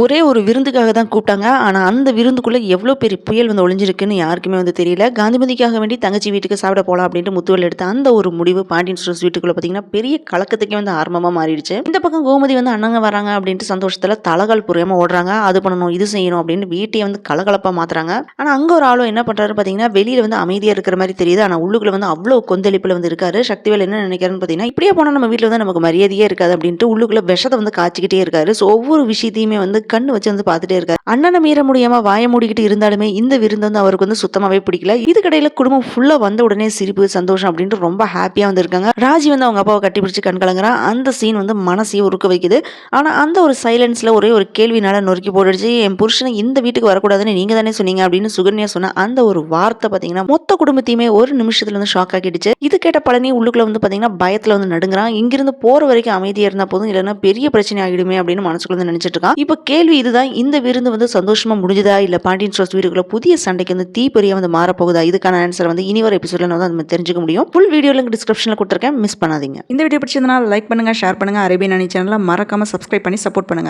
ஒரே ஒரு விருந்துக்காக தான் கூப்பிட்டாங்க. ஆனால் அந்த விருந்துக்குள்ளே எவ்வளோ பெரிய புயல் வந்து ஒளிஞ்சிருக்குன்னு யாருக்குமே வந்து தெரியல. காந்திமதிக்காக வேண்டி தங்கச்சி வீட்டுக்கு சாப்பிட போகலாம் அப்படின்ட்டு முத்துவல் எடுத்த அந்த ஒரு முடிவு பாண்டியன் ஸ்டோர்ஸ் வீட்டுக்குள்ளே பார்த்தீங்கன்னா பெரிய கலக்கத்துக்கே வந்து ஆரம்பமாக மாறிடுச்சு. இந்த பக்கம் கோமதி வந்து அண்ணங்க வராங்க அப்படின்ட்டு சந்தோஷத்தில் தலகால் புரியாமல் ஓடுறாங்க. அது பண்ணணும் இது செய்யணும் அப்படின்னு வீட்டையே வந்து கலகலப்பாக மாற்றுறாங்க ஆனால் அங்கே ஒரு ஆளும் என்ன பண்ணுறாரு பார்த்தீங்கன்னா வெளியில் வந்து அமைதியாக இருக்கிற மாதிரி தெரியுது. ஆனால் உள்ளுக்குள்ள வந்து அவ்வளோ கொந்தளிப்பில் வந்து இருக்காரு. சக்திவேல் என்ன நினைக்கிறாருன்னு பார்த்தீங்கன்னா இப்படியே போனால் நம்ம வீட்டில் வந்து நமக்கு மரியாதையே இருக்காது அப்படின்ட்டு உள்ளுக்குள்ளே விஷத்தை வந்து காய்ச்சிக்கிட்டே இருக்காரு. ஸோ ஒவ்வொரு விஷயத்தையுமே வந்து கண்ணு வச்சு வந்து பார்த்துட்டே இருக்காரு. அண்ணனை மீற முடியாம வாய மூடிக்கிட்டு இருந்தாலுமே இந்த விருந்து வந்து அவருக்கு வந்து சுத்தமாவே பிடிக்கல. இதுக்கடையில குடும்பம் ஃபுல்லா வந்த உடனே சிரிப்பு சந்தோஷம் அப்படின்ட்டு ரொம்ப ஹாப்பியா வந்து இருக்காங்க ராஜி வந்து அவங்க அப்பாவை கட்டி பிடிச்சு கண் கலங்குறான் அந்த சீன் வந்து மனசையும் உருக்க வைக்குது. ஆனா அந்த ஒரு சைலன்ஸ்ல ஒரே ஒரு கேள்வினால நொறுக்கி போட்டுடுச்சு. என் புருஷனை இந்த வீட்டுக்கு வரக்கூடாதுன்னு நீங்க தானே சொன்னீங்க அப்படின்னு சுகன்யா சொன்ன அந்த ஒரு வார்த்தை பாத்தீங்கன்னா மொத்த குடும்பத்தையுமே ஒரு நிமிஷத்துல வந்து ஷாக் ஆக்கிடுச்சு. இது கேட்ட பழனி உள்ளுக்குள்ள வந்து பாத்தீங்கன்னா பயத்துல வந்து நடுங்குறான். இங்கிருந்து போற வரைக்கும் அமைதியா இருந்தா போதும் இல்லைன்னா பெரிய பிரச்சனை ஆகிடுமே அப்படின்னு மனசுக்குள்ள வந்து நினைச்சிட்டு இருக்கான். இப்போ கேள்வி இதுதான். இந்த விருந்து வந்து சந்தோஷமா முடிஞ்சுதா? இல்ல பாண்டியன் ஸ்டோர்ஸ் வீடுக்குள்ள புதிய சண்டைக்கு வந்து தீப்பொறியா வந்து மாறப்போகுதா? இதுக்கான ஆன்சர் வந்து இனி வர எபிசோட்ல வந்து நம்ம தெரிஞ்சுக்க முடியும். ஃபுல் வீடியோ லிங்க் டிஸ்கிரிப்ஷன்ல கொடுத்துருக்கேன். மிஸ் பண்ணாதீங்க. இந்த வீடியோ பிடிச்சிருந்தனா லைக் பண்ணுங்க ஷேர் பண்ணுங்க. அரேபியன் அணி சேனலில் மறக்காம சப்ஸ்கிரைப் பண்ணி சப்போர்ட் பண்ணுங்க.